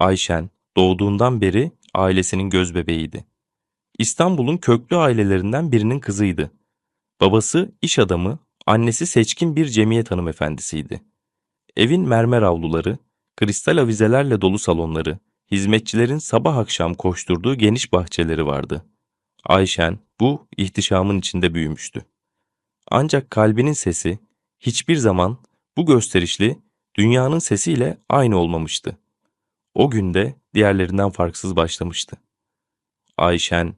Ayşen doğduğundan beri ailesinin gözbebeğiydi. İstanbul'un köklü ailelerinden birinin kızıydı. Babası iş adamı, annesi seçkin bir cemiyet hanımefendisiydi. Evin mermer avluları, kristal avizelerle dolu salonları, hizmetçilerin sabah akşam koşturduğu geniş bahçeleri vardı. Ayşen bu ihtişamın içinde büyümüştü. Ancak kalbinin sesi hiçbir zaman bu gösterişli dünyanın sesiyle aynı olmamıştı. O günde diğerlerinden farksız başlamıştı. Ayşen,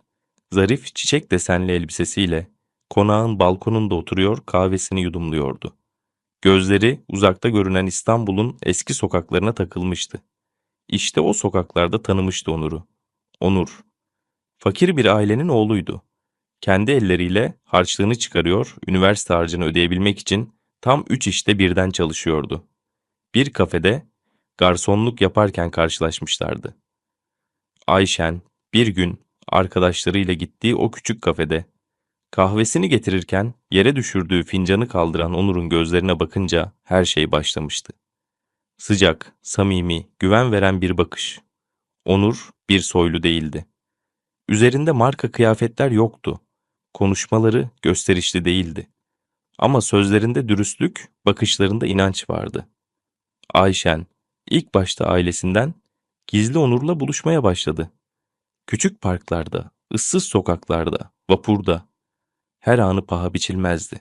zarif çiçek desenli elbisesiyle konağın balkonunda oturuyor kahvesini yudumluyordu. Gözleri uzakta görünen İstanbul'un eski sokaklarına takılmıştı. İşte o sokaklarda tanımıştı Onur'u. Onur, fakir bir ailenin oğluydu. Kendi elleriyle harçlığını çıkarıyor, üniversite harcını ödeyebilmek için tam üç işte birden çalışıyordu. Bir kafede garsonluk yaparken karşılaşmışlardı. Ayşen bir gün arkadaşlarıyla gittiği o küçük kafede kahvesini getirirken yere düşürdüğü fincanı kaldıran Onur'un gözlerine bakınca her şey başlamıştı. Sıcak, samimi, güven veren bir bakış. Onur bir soylu değildi. Üzerinde marka kıyafetler yoktu. Konuşmaları gösterişli değildi. Ama sözlerinde dürüstlük, bakışlarında inanç vardı. Ayşen ilk başta ailesinden gizli Onur'la buluşmaya başladı. Küçük parklarda, ıssız sokaklarda, vapurda her anı paha biçilmezdi.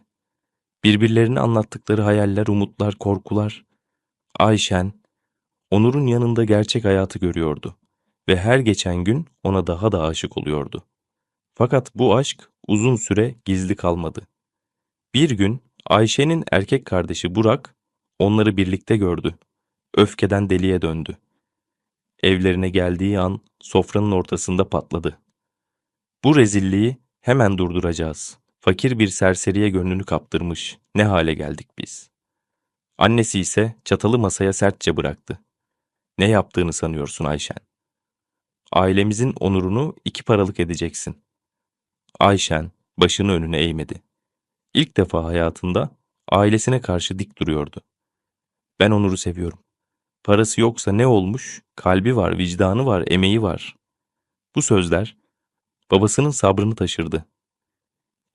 Birbirlerini anlattıkları hayaller, umutlar, korkular. Ayşen, Onur'un yanında gerçek hayatı görüyordu ve her geçen gün ona daha da aşık oluyordu. Fakat bu aşk uzun süre gizli kalmadı. Bir gün Ayşe'nin erkek kardeşi Burak onları birlikte gördü. Öfkeden deliye döndü. Evlerine geldiği an sofranın ortasında patladı. Bu rezilliği hemen durduracağız. Fakir bir serseriye gönlünü kaptırmış. Ne hale geldik biz. Annesi ise çatalı masaya sertçe bıraktı. Ne yaptığını sanıyorsun Ayşen? Ailemizin onurunu iki paralık edeceksin. Ayşen başını önüne eğmedi. İlk defa hayatında ailesine karşı dik duruyordu. Ben Onur'u seviyorum. Parası yoksa ne olmuş? Kalbi var, vicdanı var, emeği var. Bu sözler babasının sabrını taşırdı.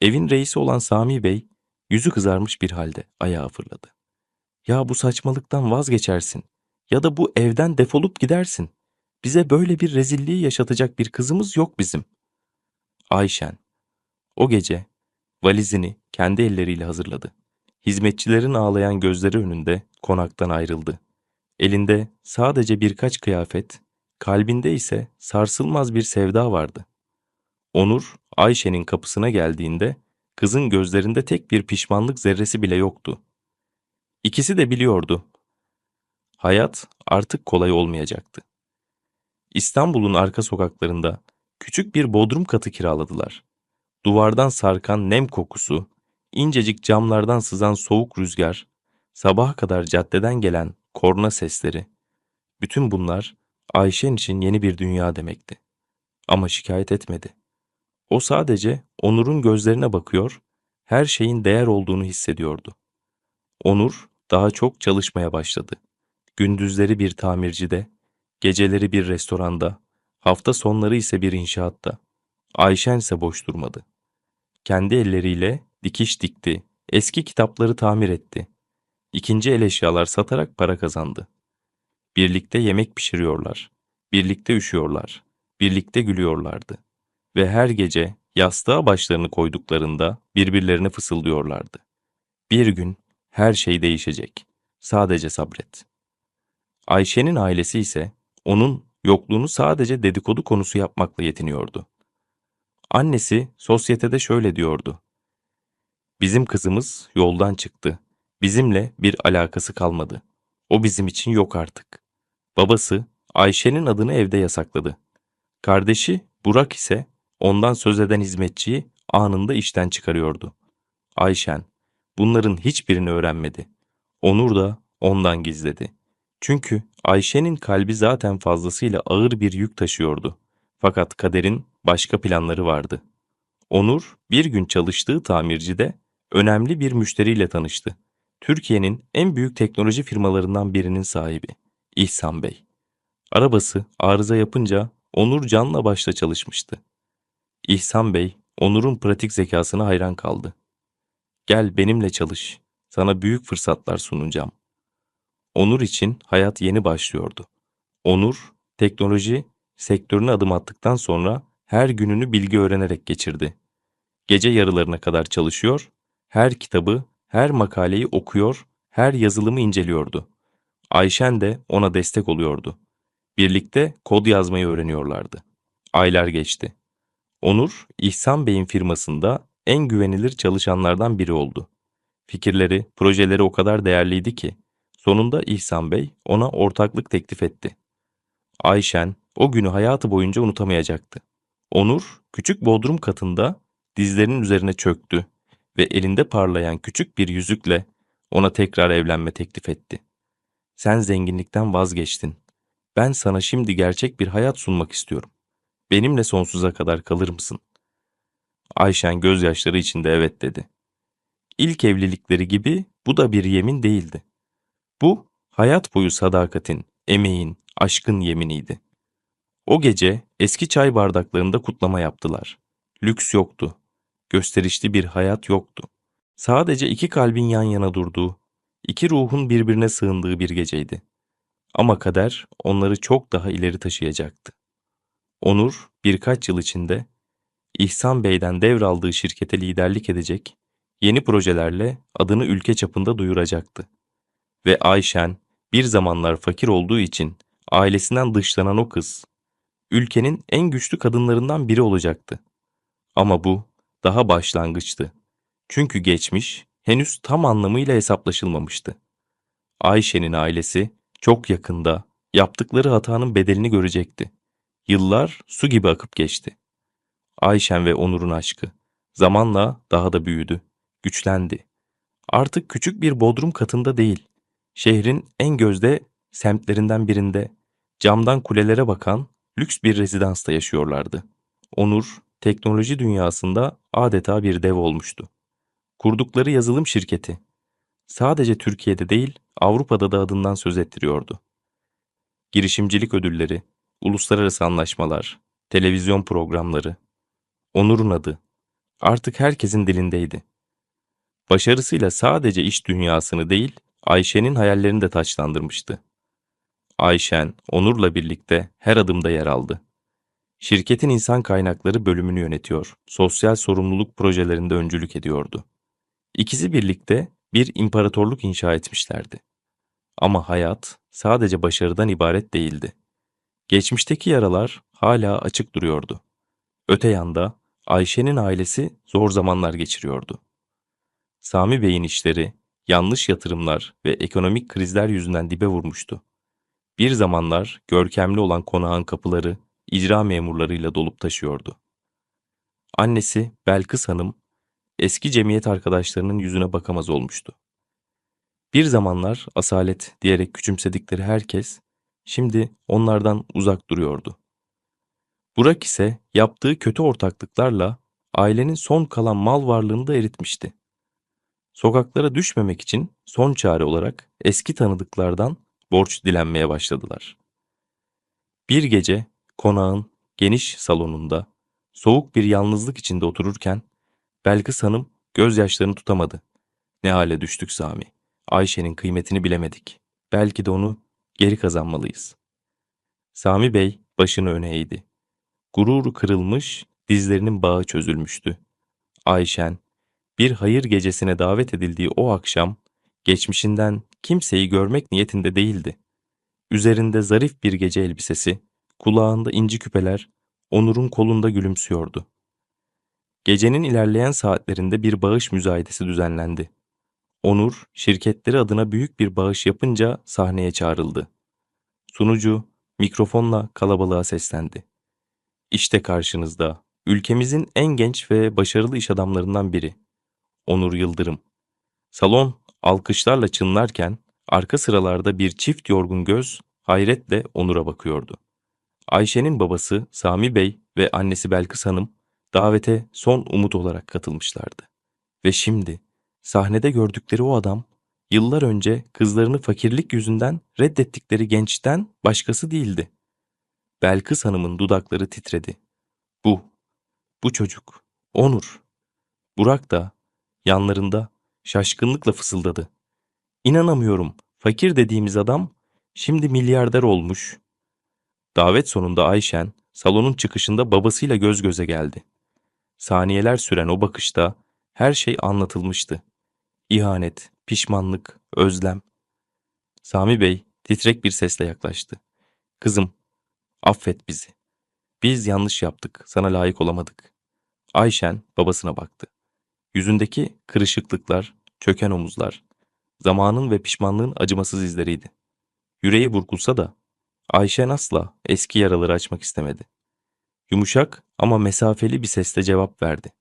Evin reisi olan Sami Bey yüzü kızarmış bir halde ayağa fırladı. Ya bu saçmalıktan vazgeçersin ya da bu evden defolup gidersin. Bize böyle bir rezilliği yaşatacak bir kızımız yok bizim. Ayşen o gece valizini kendi elleriyle hazırladı. Hizmetçilerin ağlayan gözleri önünde konaktan ayrıldı. Elinde sadece birkaç kıyafet, kalbinde ise sarsılmaz bir sevda vardı. Onur, Ayşe'nin kapısına geldiğinde kızın gözlerinde tek bir pişmanlık zerresi bile yoktu. İkisi de biliyordu. Hayat artık kolay olmayacaktı. İstanbul'un arka sokaklarında küçük bir bodrum katı kiraladılar. Duvardan sarkan nem kokusu, incecik camlardan sızan soğuk rüzgar, sabaha kadar caddeden gelen korna sesleri. Bütün bunlar Ayşen için yeni bir dünya demekti. Ama şikayet etmedi. O sadece Onur'un gözlerine bakıyor, her şeyin değer olduğunu hissediyordu. Onur daha çok çalışmaya başladı. Gündüzleri bir tamircide, geceleri bir restoranda, hafta sonları ise bir inşaatta. Ayşen ise boş durmadı. Kendi elleriyle dikiş dikti, eski kitapları tamir etti. İkinci el eşyalar satarak para kazandı. Birlikte yemek pişiriyorlar, birlikte üşüyorlar, birlikte gülüyorlardı ve her gece yastığa başlarını koyduklarında birbirlerine fısıldıyorlardı. Bir gün her şey değişecek. Sadece sabret. Ayşe'nin ailesi ise onun yokluğunu sadece dedikodu konusu yapmakla yetiniyordu. Annesi sosyetede şöyle diyordu. Bizim kızımız yoldan çıktı. Bizimle bir alakası kalmadı. O bizim için yok artık. Babası Ayşe'nin adını evde yasakladı. Kardeşi Burak ise ondan söz eden hizmetçiyi anında işten çıkarıyordu. Ayşen bunların hiçbirini öğrenmedi. Onur da ondan gizledi. Çünkü Ayşe'nin kalbi zaten fazlasıyla ağır bir yük taşıyordu. Fakat kaderin başka planları vardı. Onur bir gün çalıştığı tamircide önemli bir müşteriyle tanıştı. Türkiye'nin en büyük teknoloji firmalarından birinin sahibi İhsan Bey. Arabası arıza yapınca Onur canla başla çalışmıştı. İhsan Bey, Onur'un pratik zekasına hayran kaldı. Gel benimle çalış, sana büyük fırsatlar sunacağım. Onur için hayat yeni başlıyordu. Onur, teknoloji sektörüne adım attıktan sonra her gününü bilgi öğrenerek geçirdi. Gece yarılarına kadar çalışıyor, her kitabı, her makaleyi okuyor, her yazılımı inceliyordu. Ayşen de ona destek oluyordu. Birlikte kod yazmayı öğreniyorlardı. Aylar geçti. Onur, İhsan Bey'in firmasında en güvenilir çalışanlardan biri oldu. Fikirleri, projeleri o kadar değerliydi ki sonunda İhsan Bey ona ortaklık teklif etti. Ayşen o günü hayatı boyunca unutamayacaktı. Onur küçük bodrum katında dizlerinin üzerine çöktü ve elinde parlayan küçük bir yüzükle ona tekrar evlenme teklif etti. Sen zenginlikten vazgeçtin. Ben sana şimdi gerçek bir hayat sunmak istiyorum. Benimle sonsuza kadar kalır mısın? Ayşen gözyaşları içinde evet dedi. İlk evlilikleri gibi bu da bir yemin değildi. Bu hayat boyu sadakatin, emeğin, aşkın yeminiydi. O gece eski çay bardaklarında kutlama yaptılar. Lüks yoktu. Gösterişli bir hayat yoktu. Sadece iki kalbin yan yana durduğu, iki ruhun birbirine sığındığı bir geceydi. Ama kader onları çok daha ileri taşıyacaktı. Onur birkaç yıl içinde İhsan Bey'den devraldığı şirkete liderlik edecek, yeni projelerle adını ülke çapında duyuracaktı. Ve Ayşen bir zamanlar fakir olduğu için ailesinden dışlanan o kız, ülkenin en güçlü kadınlarından biri olacaktı. Ama bu daha başlangıçtı. Çünkü geçmiş henüz tam anlamıyla hesaplaşılmamıştı. Ayşe'nin ailesi çok yakında yaptıkları hatanın bedelini görecekti. Yıllar su gibi akıp geçti. Ayşen ve Onur'un aşkı zamanla daha da büyüdü, güçlendi. Artık küçük bir bodrum katında değil, şehrin en gözde semtlerinden birinde camdan kulelere bakan lüks bir rezidansta yaşıyorlardı. Onur, teknoloji dünyasında adeta bir dev olmuştu. Kurdukları yazılım şirketi sadece Türkiye'de değil, Avrupa'da da adından söz ettiriyordu. Girişimcilik ödülleri, uluslararası anlaşmalar, televizyon programları, Onur'un adı artık herkesin dilindeydi. Başarısıyla sadece iş dünyasını değil, Ayşe'nin hayallerini de taçlandırmıştı. Ayşen, Onur'la birlikte her adımda yer aldı. Şirketin insan kaynakları bölümünü yönetiyor, sosyal sorumluluk projelerinde öncülük ediyordu. İkisi birlikte bir imparatorluk inşa etmişlerdi. Ama hayat sadece başarıdan ibaret değildi. Geçmişteki yaralar hala açık duruyordu. Öte yanda Ayşe'nin ailesi zor zamanlar geçiriyordu. Sami Bey'in işleri, yanlış yatırımlar ve ekonomik krizler yüzünden dibe vurmuştu. Bir zamanlar görkemli olan konağın kapıları icra memurlarıyla dolup taşıyordu. Annesi Belkıs Hanım eski cemiyet arkadaşlarının yüzüne bakamaz olmuştu. Bir zamanlar asalet diyerek küçümsedikleri herkes şimdi onlardan uzak duruyordu. Burak ise yaptığı kötü ortaklıklarla ailenin son kalan mal varlığını da eritmişti. Sokaklara düşmemek için son çare olarak eski tanıdıklardan borç dilenmeye başladılar. Bir gece konağın geniş salonunda soğuk bir yalnızlık içinde otururken Belkıs Hanım gözyaşlarını tutamadı. Ne hale düştük Sami. Ayşe'nin kıymetini bilemedik. Belki de onu geri kazanmalıyız. Sami Bey başını öne eğdi. Gururu kırılmış, dizlerinin bağı çözülmüştü. Ayşen, bir hayır gecesine davet edildiği o akşam, geçmişinden kimseyi görmek niyetinde değildi. Üzerinde zarif bir gece elbisesi, kulağında inci küpeler, Onur'un kolunda gülümsüyordu. Gecenin ilerleyen saatlerinde bir bağış müzayedesi düzenlendi. Onur, şirketleri adına büyük bir bağış yapınca sahneye çağrıldı. Sunucu, mikrofonla kalabalığa seslendi. İşte karşınızda, ülkemizin en genç ve başarılı iş adamlarından biri. Onur Yıldırım. Salon alkışlarla çınlarken arka sıralarda bir çift yorgun göz hayretle Onur'a bakıyordu. Ayşe'nin babası Sami Bey ve annesi Belkıs Hanım davete son umut olarak katılmışlardı. Ve şimdi sahnede gördükleri o adam yıllar önce kızlarını fakirlik yüzünden reddettikleri gençten başkası değildi. Belkıs Hanım'ın dudakları titredi. Bu, bu çocuk, Onur. Burak da yanlarında şaşkınlıkla fısıldadı. İnanamıyorum, fakir dediğimiz adam şimdi milyarder olmuş. Davet sonunda Ayşen salonun çıkışında babasıyla göz göze geldi. Saniyeler süren o bakışta her şey anlatılmıştı. İhanet, pişmanlık, özlem. Sami Bey titrek bir sesle yaklaştı. Kızım, affet bizi. Biz yanlış yaptık, sana layık olamadık. Ayşen babasına baktı. Yüzündeki kırışıklıklar, çöken omuzlar, zamanın ve pişmanlığın acımasız izleriydi. Yüreği burkulsa da Ayşen asla eski yaraları açmak istemedi. Yumuşak ama mesafeli bir sesle cevap verdi.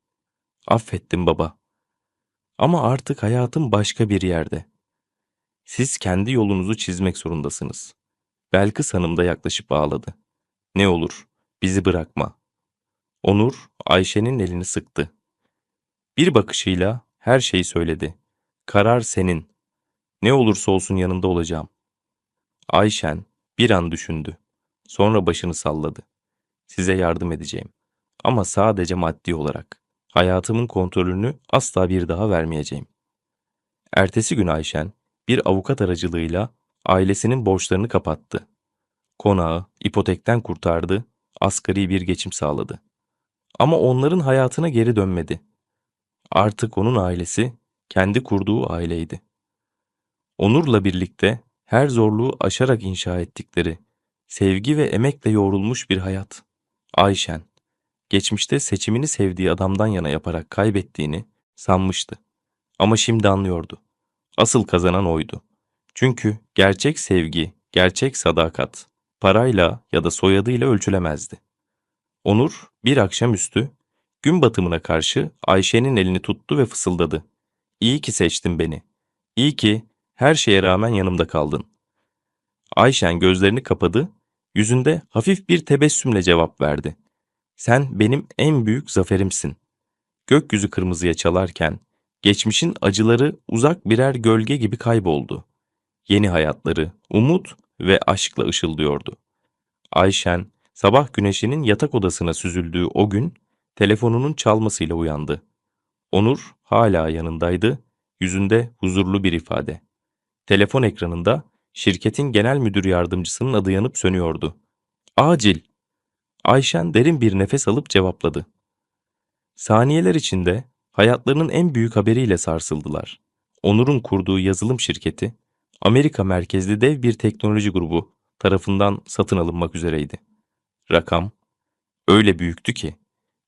Affettim baba. Ama artık hayatım başka bir yerde. Siz kendi yolunuzu çizmek zorundasınız. Belkıs Hanım da yaklaşıp bağladı. Ne olur, bizi bırakma. Onur, Ayşe'nin elini sıktı. Bir bakışıyla her şeyi söyledi. Karar senin. Ne olursa olsun yanında olacağım. Ayşen bir an düşündü. Sonra başını salladı. Size yardım edeceğim. Ama sadece maddi olarak. Hayatımın kontrolünü asla bir daha vermeyeceğim. Ertesi gün Ayşen bir avukat aracılığıyla ailesinin borçlarını kapattı. Konağı ipotekten kurtardı, asgari bir geçim sağladı. Ama onların hayatına geri dönmedi. Artık onun ailesi kendi kurduğu aileydi. Onur'la birlikte her zorluğu aşarak inşa ettikleri, sevgi ve emekle yoğrulmuş bir hayat. Ayşen, geçmişte seçimini sevdiği adamdan yana yaparak kaybettiğini sanmıştı. Ama şimdi anlıyordu. Asıl kazanan oydu. Çünkü gerçek sevgi, gerçek sadakat, parayla ya da soyadıyla ölçülemezdi. Onur bir akşamüstü gün batımına karşı Ayşe'nin elini tuttu ve fısıldadı. İyi ki seçtin beni. İyi ki her şeye rağmen yanımda kaldın. Ayşen gözlerini kapadı, yüzünde hafif bir tebessümle cevap verdi. Sen benim en büyük zaferimsin. Gökyüzü kırmızıya çalarken, geçmişin acıları uzak birer gölge gibi kayboldu. Yeni hayatları, umut ve aşkla ışıldıyordu. Ayşen, sabah güneşinin yatak odasına süzüldüğü o gün, telefonunun çalmasıyla uyandı. Onur hala yanındaydı, yüzünde huzurlu bir ifade. Telefon ekranında şirketin genel müdür yardımcısının adı yanıp sönüyordu. Acil. Ayşen derin bir nefes alıp cevapladı. Saniyeler içinde hayatlarının en büyük haberiyle sarsıldılar. Onur'un kurduğu yazılım şirketi, Amerika merkezli dev bir teknoloji grubu tarafından satın alınmak üzereydi. Rakam öyle büyüktü ki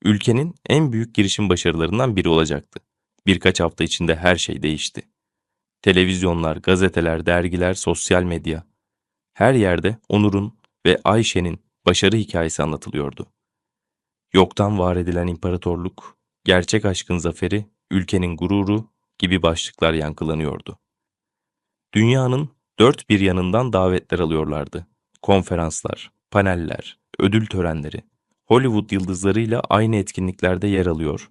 ülkenin en büyük girişim başarılarından biri olacaktı. Birkaç hafta içinde her şey değişti. Televizyonlar, gazeteler, dergiler, sosyal medya. Her yerde Onur'un ve Ayşe'nin başarı hikayesi anlatılıyordu. Yoktan var edilen imparatorluk, gerçek aşkın zaferi, ülkenin gururu gibi başlıklar yankılanıyordu. Dünyanın dört bir yanından davetler alıyorlardı. Konferanslar, paneller, ödül törenleri. Hollywood yıldızlarıyla aynı etkinliklerde yer alıyor.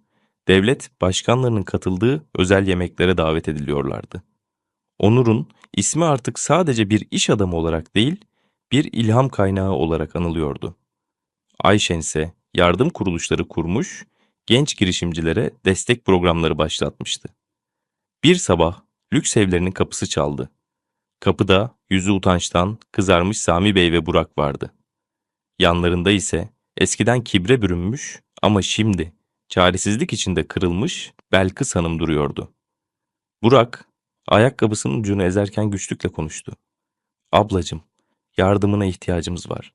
Devlet başkanlarının katıldığı özel yemeklere davet ediliyorlardı. Onur'un ismi artık sadece bir iş adamı olarak değil, bir ilham kaynağı olarak anılıyordu. Ayşen ise yardım kuruluşları kurmuş, genç girişimcilere destek programları başlatmıştı. Bir sabah lüks evlerinin kapısı çaldı. Kapıda yüzü utançtan kızarmış Sami Bey ve Burak vardı. Yanlarında ise eskiden kibre bürünmüş ama şimdi çaresizlik içinde kırılmış Belkıs Hanım duruyordu. Burak ayakkabısının ucunu ezerken güçlükle konuştu. Ablacım, yardımına ihtiyacımız var.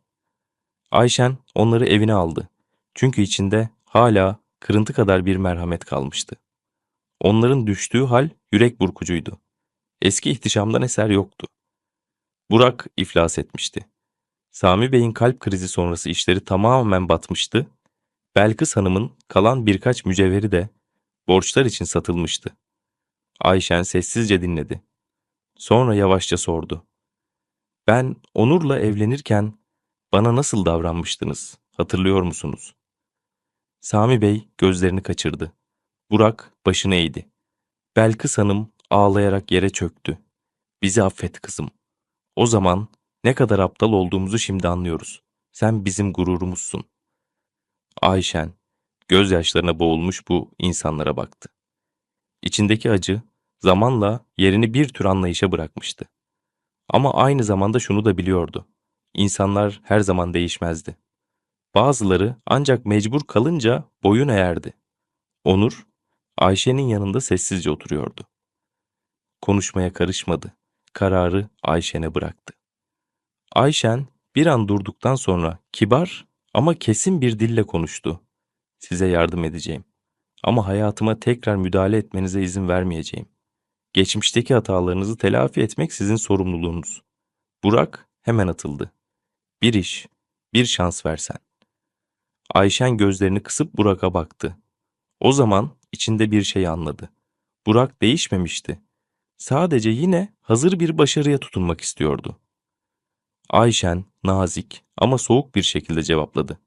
Ayşen onları evine aldı. Çünkü içinde hala kırıntı kadar bir merhamet kalmıştı. Onların düştüğü hal yürek burkucuydu. Eski ihtişamdan eser yoktu. Burak iflas etmişti. Sami Bey'in kalp krizi sonrası işleri tamamen batmıştı. Belkıs Hanım'ın kalan birkaç mücevheri de borçlar için satılmıştı. Ayşen sessizce dinledi. Sonra yavaşça sordu. Ben Onur'la evlenirken bana nasıl davranmıştınız, hatırlıyor musunuz? Sami Bey gözlerini kaçırdı. Burak başını eğdi. Belkıs Hanım ağlayarak yere çöktü. Bizi affet kızım. O zaman ne kadar aptal olduğumuzu şimdi anlıyoruz. Sen bizim gururumuzsun. Ayşen, gözyaşlarına boğulmuş bu insanlara baktı. İçindeki acı zamanla yerini bir tür anlayışa bırakmıştı. Ama aynı zamanda şunu da biliyordu. İnsanlar her zaman değişmezdi. Bazıları ancak mecbur kalınca boyun eğerdi. Onur, Ayşe'nin yanında sessizce oturuyordu. Konuşmaya karışmadı. Kararı Ayşen'e bıraktı. Ayşen bir an durduktan sonra kibar ama kesin bir dille konuştu. Size yardım edeceğim. Ama hayatıma tekrar müdahale etmenize izin vermeyeceğim. Geçmişteki hatalarınızı telafi etmek sizin sorumluluğunuz. Burak hemen atıldı. Bir iş, bir şans versen. Ayşen gözlerini kısıp Burak'a baktı. O zaman içinde bir şey anladı. Burak değişmemişti. Sadece yine hazır bir başarıya tutunmak istiyordu. Ayşen nazik ama soğuk bir şekilde cevapladı.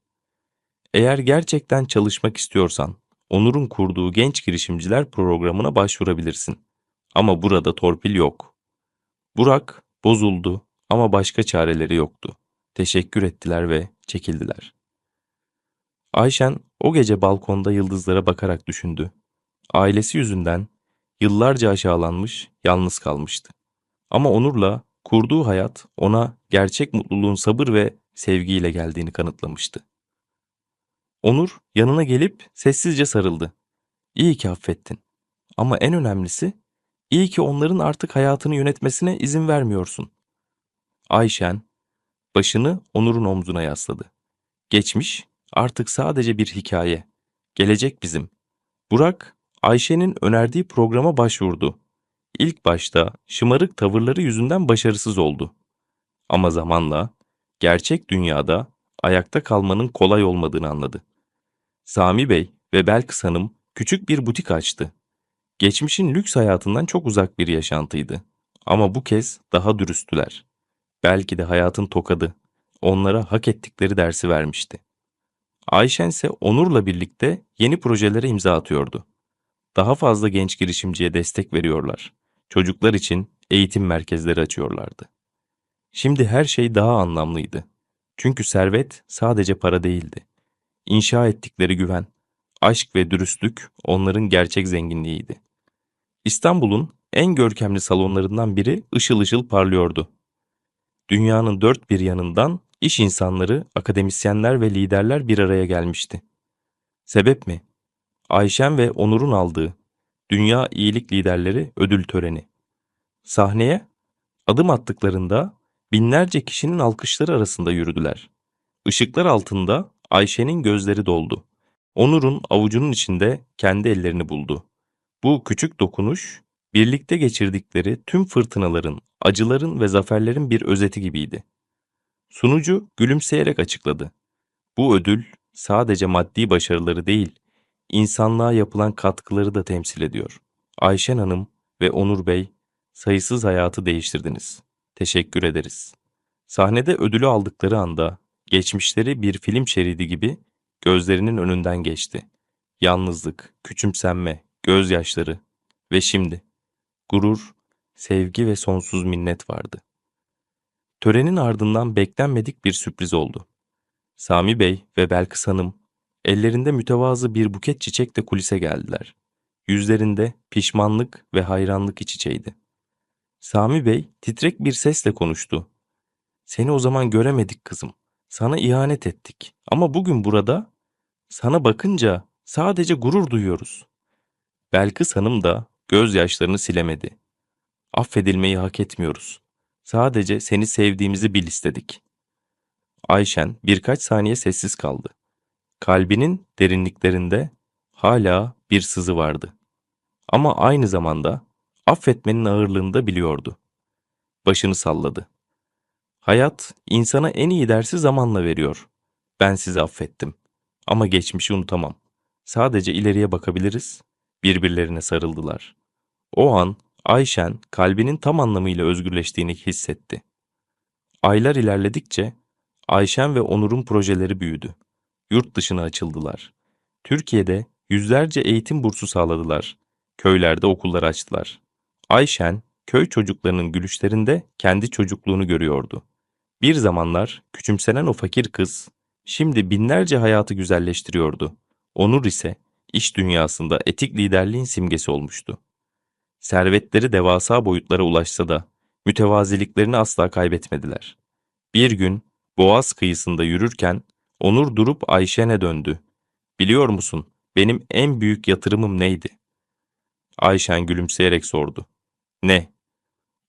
Eğer gerçekten çalışmak istiyorsan, Onur'un kurduğu genç girişimciler programına başvurabilirsin. Ama burada torpil yok. Burak bozuldu ama başka çareleri yoktu. Teşekkür ettiler ve çekildiler. Ayşen o gece balkonda yıldızlara bakarak düşündü. Ailesi yüzünden yıllarca aşağılanmış, yalnız kalmıştı. Ama Onur'la kurduğu hayat ona gerçek mutluluğun sabır ve sevgiyle geldiğini kanıtlamıştı. Onur yanına gelip sessizce sarıldı. İyi ki affettin. Ama en önemlisi iyi ki onların artık hayatını yönetmesine izin vermiyorsun. Ayşen başını Onur'un omzuna yasladı. Geçmiş artık sadece bir hikaye. Gelecek bizim. Burak Ayşe'nin önerdiği programa başvurdu. İlk başta şımarık tavırları yüzünden başarısız oldu. Ama zamanla gerçek dünyada ayakta kalmanın kolay olmadığını anladı. Sami Bey ve Belkıs Hanım küçük bir butik açtı. Geçmişin lüks hayatından çok uzak bir yaşantıydı. Ama bu kez daha dürüsttüler. Belki de hayatın tokadı. Onlara hak ettikleri dersi vermişti. Ayşen ise Onur'la birlikte yeni projelere imza atıyordu. Daha fazla genç girişimciye destek veriyorlar. Çocuklar için eğitim merkezleri açıyorlardı. Şimdi her şey daha anlamlıydı. Çünkü servet sadece para değildi. İnşa ettikleri güven, aşk ve dürüstlük onların gerçek zenginliğiydi. İstanbul'un en görkemli salonlarından biri ışıl ışıl parlıyordu. Dünyanın dört bir yanından iş insanları, akademisyenler ve liderler bir araya gelmişti. Sebep mi? Ayşen ve Onur'un aldığı Dünya İyilik Liderleri ödül töreni. Sahneye adım attıklarında binlerce kişinin alkışları arasında yürüdüler. Işıklar altında Ayşe'nin gözleri doldu. Onur'un avucunun içinde kendi ellerini buldu. Bu küçük dokunuş, birlikte geçirdikleri tüm fırtınaların, acıların ve zaferlerin bir özeti gibiydi. Sunucu gülümseyerek açıkladı. Bu ödül sadece maddi başarıları değil, insanlığa yapılan katkıları da temsil ediyor. Ayşen Hanım ve Onur Bey sayısız hayatı değiştirdiniz. Teşekkür ederiz. Sahnede ödülü aldıkları anda geçmişleri bir film şeridi gibi gözlerinin önünden geçti. Yalnızlık, küçümsenme, gözyaşları ve şimdi gurur, sevgi ve sonsuz minnet vardı. Törenin ardından beklenmedik bir sürpriz oldu. Sami Bey ve Belkıs Hanım ellerinde mütevazı bir buket çiçekle kulise geldiler. Yüzlerinde pişmanlık ve hayranlık iç içeydi. Sami Bey titrek bir sesle konuştu. Seni o zaman göremedik kızım. Sana ihanet ettik. Ama bugün burada sana bakınca sadece gurur duyuyoruz. Belkıs Hanım da gözyaşlarını silemedi. Affedilmeyi hak etmiyoruz. Sadece seni sevdiğimizi bil istedik. Ayşen birkaç saniye sessiz kaldı. Kalbinin derinliklerinde hala bir sızı vardı. Ama aynı zamanda affetmenin ağırlığını da biliyordu. Başını salladı. Hayat insana en iyi dersi zamanla veriyor. Ben sizi affettim. Ama geçmişi unutamam. Sadece ileriye bakabiliriz. Birbirlerine sarıldılar. O an Ayşen kalbinin tam anlamıyla özgürleştiğini hissetti. Aylar ilerledikçe Ayşen ve Onur'un projeleri büyüdü. Yurt dışına açıldılar. Türkiye'de yüzlerce eğitim bursu sağladılar. Köylerde okullar açtılar. Ayşen, köy çocuklarının gülüşlerinde kendi çocukluğunu görüyordu. Bir zamanlar küçümsenen o fakir kız şimdi binlerce hayatı güzelleştiriyordu. Onur ise iş dünyasında etik liderliğin simgesi olmuştu. Servetleri devasa boyutlara ulaşsa da mütevaziliklerini asla kaybetmediler. Bir gün Boğaz kıyısında yürürken Onur durup Ayşen'e döndü. Biliyor musun benim en büyük yatırımım neydi? Ayşen gülümseyerek sordu. Ne?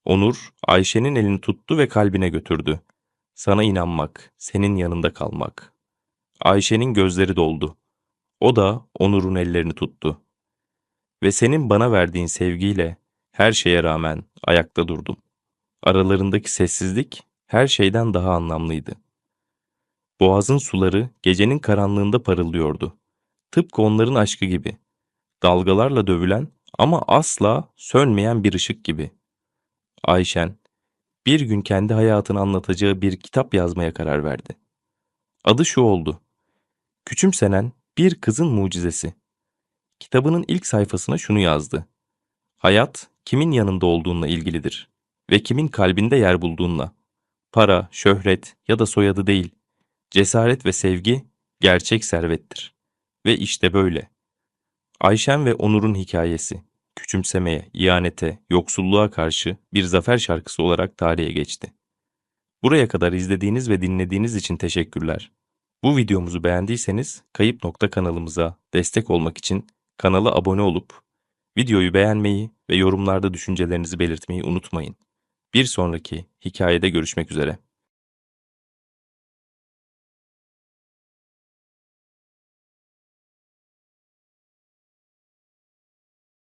Onur Ayşe'nin elini tuttu ve kalbine götürdü. Sana inanmak, senin yanında kalmak. Ayşe'nin gözleri doldu. O da Onur'un ellerini tuttu. Ve senin bana verdiğin sevgiyle her şeye rağmen ayakta durdum. Aralarındaki sessizlik her şeyden daha anlamlıydı. Boğazın suları gecenin karanlığında parıldıyordu. Tıpkı onların aşkı gibi. Dalgalarla dövülen ama asla sönmeyen bir ışık gibi. Ayşen bir gün kendi hayatını anlatacağı bir kitap yazmaya karar verdi. Adı şu oldu. Küçümsenen bir kızın mucizesi. Kitabının ilk sayfasına şunu yazdı. Hayat kimin yanında olduğunla ilgilidir ve kimin kalbinde yer bulduğunla. Para, şöhret ya da soyadı değil. Cesaret ve sevgi gerçek servettir. Ve işte böyle. Ayşen ve Onur'un hikayesi küçümsemeye, ihanete, yoksulluğa karşı bir zafer şarkısı olarak tarihe geçti. Buraya kadar izlediğiniz ve dinlediğiniz için teşekkürler. Bu videomuzu beğendiyseniz Kayıp Nokta kanalımıza destek olmak için kanala abone olup videoyu beğenmeyi ve yorumlarda düşüncelerinizi belirtmeyi unutmayın. Bir sonraki hikayede görüşmek üzere.